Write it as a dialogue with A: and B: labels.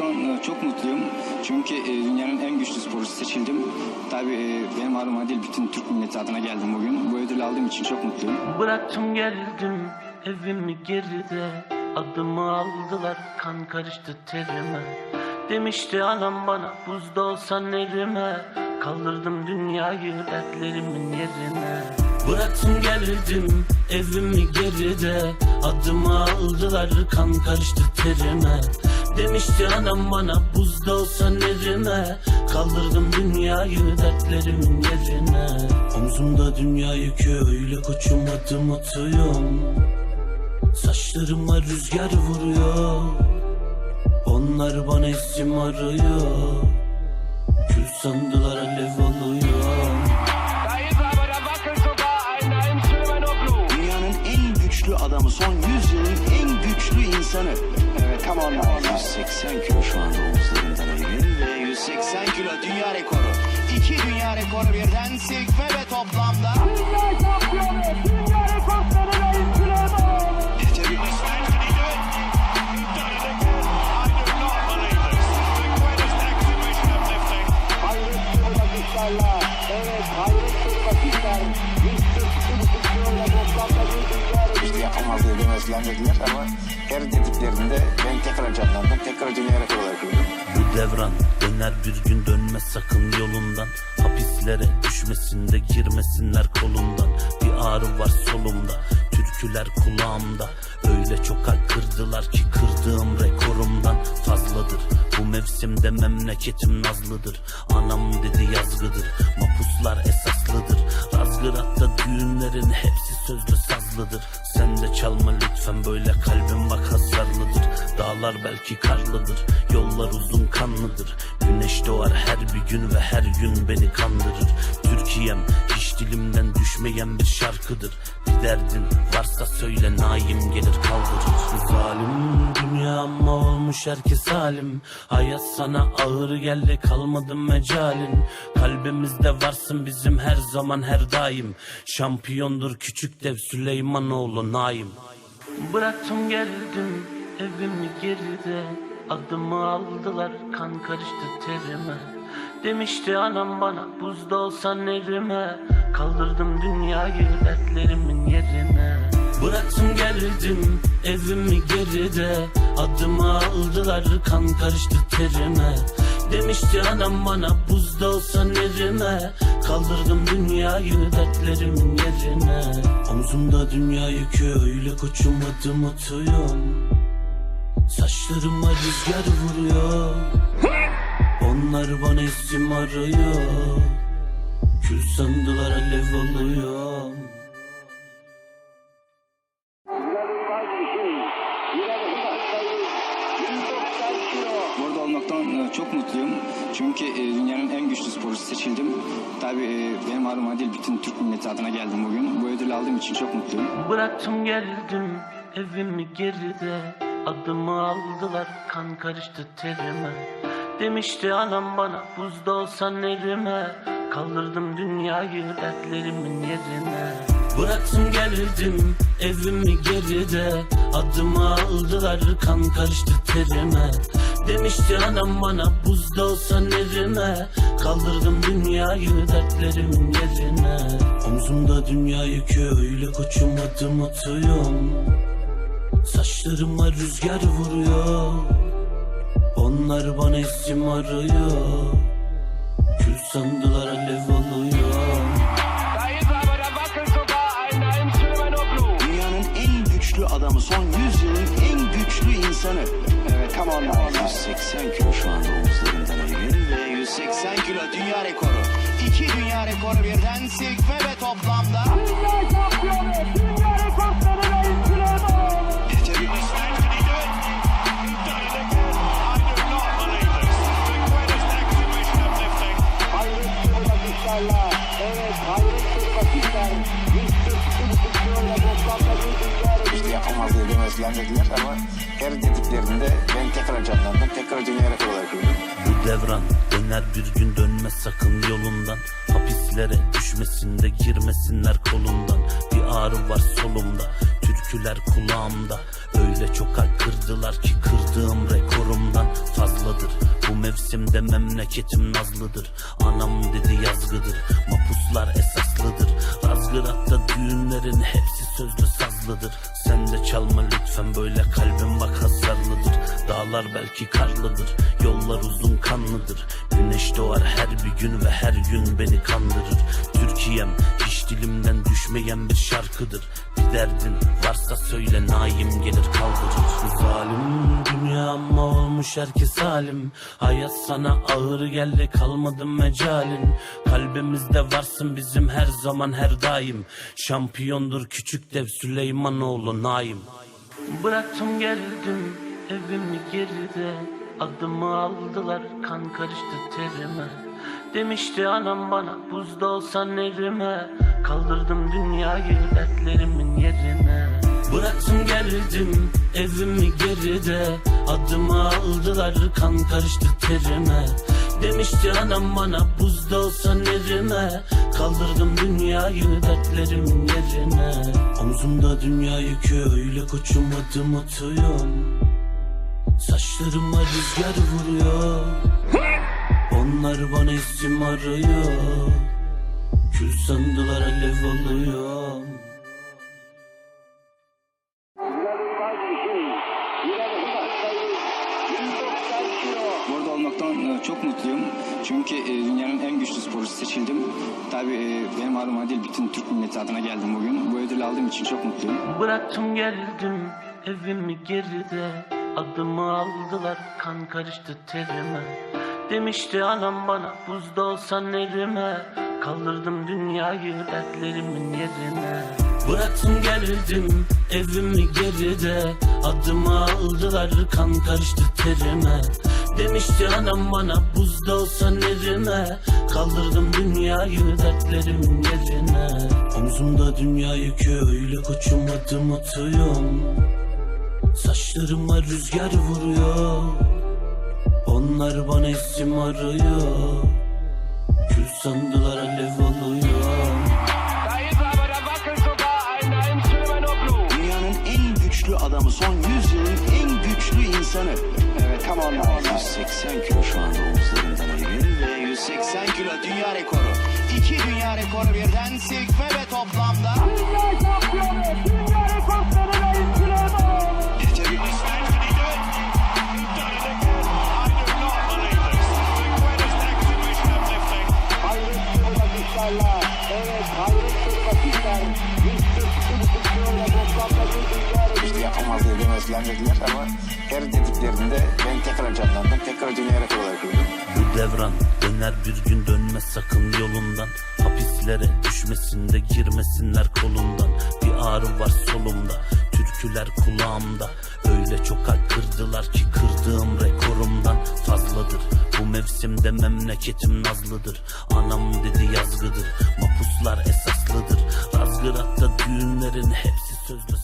A: olmaktan çok mutluyum. Çünkü e, dünyanın en güçlü sporcusu seçildim. Tabii e, benim adıma değil bütün Türk milleti adına geldim bugün. Bu ödülü aldığım için çok mutluyum.
B: Bıraktım geldim evimi geride Adımı aldılar kan karıştı terime Demişti anam bana buzda olsan elime Kaldırdım dünyayı dertlerimin yerine Bıraktım geldim evimi geride Adımı aldılar kan karıştı terime Demişti anam bana buzda olsan erime Kaldırdım dünyayı dertlerimin yerine. Omzumda dünya yükü öyle koçum adım atıyorum. Saçlarıma rüzgar vuruyor. Onlar bana isim arıyor. Kül sandılar alev alıyor.
C: Dünyanın en güçlü adamı, son 100 yılın en güçlü insanı. Come on now. 180 kilo şu anda omuzlarından Emin ve 180 kilo dünya rekoru. İki dünya rekoru birden silkme ve toplamda.
D: Dünya şampiyonu, dünya rekortları
C: işte yapamaz edemezler dediler ama her dediklerinde ben tekrar canlandım. Tekrar dünya rekoru olarak gördüm.
B: Bu devran döner bir gün dönmez sakın yolundan. Hapislere düşmesin de girmesinler kolundan. Bir ağrı var solumda türküler kulağımda. Öyle çok kalp kırdılar ki kırdığım rekorumdan fazladır. Bu mevsimde memleketim nazlıdır. Anam dedi yazgıdır Mapuslar esaslıdır. Razgırat'ta düğünlerin hepsi sözlü sazlıdır Sen de çalma lütfen böyle kalbim bak hasarlıdır. Dağlar belki karlıdır Yollar uzun kanlıdır. Güneş doğar her bir gün ve her gün beni kandırır. Türkiye'm hiç dilimden düşmeyen bir şarkıdır. Bir derdin varsa söyle naim gelir kaldırır. Zalim dünya ama olmuş herkes halim Hayat sana ağır geldi kalmadı mecalin. Kalbimizde varsın bizim her zaman her daim. Şampiyondur küçük dev Süleymanoğlu Naim. Bıraktım geldim evimi geride. Adımı aldılar kan karıştı terime. Demişti anam bana buzda olsan elime Kaldırdım dünyayı dertlerimin yerine. Bıraktım geldim evimi geride. Adımı aldılar kan karıştı terime Demişti anam bana buzda olsan erime Kaldırdım dünyayı dertlerimin yerine. Omzumda dünya yükü öyle koçum adım atıyorum Saçlarıma rüzgar vuruyor. Onlar bana isim arıyor. Kül sandılar alev alıyor
A: Çünkü e, dünyanın en güçlü sporcusu seçildim. Tabii e, benim adıma değil bütün Türk milleti adına geldim bugün. Bu ödülü aldığım için çok mutluyum.
B: Bıraktım geldim evimi geride Adımı aldılar kan karıştı terime Demişti anam bana buzda olsan elime Kaldırdım dünyayı dertlerimin yerine Bıraktım geldim evimi geride. Adımı aldılar kan karıştı terime. Demişti anam bana buzda olsan erime Kaldırdım dünyayı dertlerimin yerine. Omzumda dünya yükü öyle koçum adım atıyorum. Saçlarıma rüzgar vuruyor. Onlar bana isim arıyor. Kül sandılar alev alıyor
C: adamı, son 100 yılın en güçlü insanı. Evet, come on now. 180 kilo şu anda omuzlarından Emin ve 180 kilo dünya rekoru. İki dünya rekoru birden silkme ve toplamda.
D: Dünya şampiyonu,
C: her dediklerinde ben tekrar canlandım. Tekrar dünya rekoru olarak gördüm.
B: Bu devran döner bir gün dönmez sakın yolundan. Hapislere düşmesin de girmesinler kolundan. Bir ağrı var solumda türkü Türküler kulağımda. Öyle çok kalp kırdılar ki kırdığım rekorumdan fazladır. Bu mevsimde memleketim nazlıdır. Anam dedi yazgıdır Mapuslar esaslıdır. Razgırat'ta düğünlerin hepsi sözlü sazlıdır Sen de çalma lütfen böyle kalbim bak hasarlıdır. Dağlar belki karlıdır Yollar uzun kanlıdır. Güneş doğar her bir gün ve her gün beni kandırır. Türkiye'm hiç dilimden düşmeyen bir şarkıdır. Bir derdin varsa söyle naim gelir kaldırır. Zalim dünya ama olmuş herkes halim Hayat sana ağır geldi kalmadı mecalin. Kalbimizde varsın bizim her zaman her daim. Şampiyondur küçük dev Süleymanoğlu Naim. Bıraktım geldim evimi geride. Adımı aldılar kan karıştı terime. Demişti anam bana buzda olsan erime Kaldırdım dünyayı dertlerimin yerine. Bıraktım geldim evimi geride. Adımı aldılar kan karıştı terime Demişti anam bana buzda olsan erime Kaldırdım dünyayı dertlerimin yerine. Omzumda dünya yükü öyle koçum adım atıyorum. Saçlarıma rüzgar vuruyor. Onlar bana isim arıyor. Kül sandılar alev alıyor
A: Çünkü e, dünyanın en güçlü sporcusu seçildim. Tabii e, benim adım Adil, bütün Türk milleti adına geldim bugün. Bu ödülü aldığım için çok mutluyum.
B: Bıraktım geldim evimi geride Adımı aldılar kan karıştı terime Demişti anam bana buzda olsan erime Kaldırdım dünyayı dertlerimin yerine Bıraktım geldim evimi geride Adımı aldılar kan karıştı terime Demişti anam bana buzda olsan erime Kaldırdım dünyayı dertlerimin yerine. Omzumda dünya yükü öyle koçum adım atıyorum. Saçlarıma rüzgar vuruyor. Onlar bana isim arıyor. Kül sandılar alev
D: Süleymanoglu.
C: Dünyanın en güçlü adamı, son 100 yılın en güçlü insanı. Evet, come on now. 180 kilo şu anda omuzlarından ayırıyor ve 180 kilo dünya rekoru. İki dünya rekoru birden silkme ve toplamda.
E: Demezler dediler ama her dediklerinde ben tekrar canlandım. Tekrar dünya rekoru olarak gördüm.
B: Bu devran döner bir gün dönmez sakın yolundan. Hapislere düşmesin de girmesinler kolundan. Bir ağrı var solumda türküler kulağımda. Öyle çok kalp kırdılar ki kırdığım rekorumdan fazladır. Bu mevsimde memleketim nazlıdır. Anam dedi yazgıdır Mapuslar esaslıdır. Razgırat'ta düğünlerin hepsi sözlü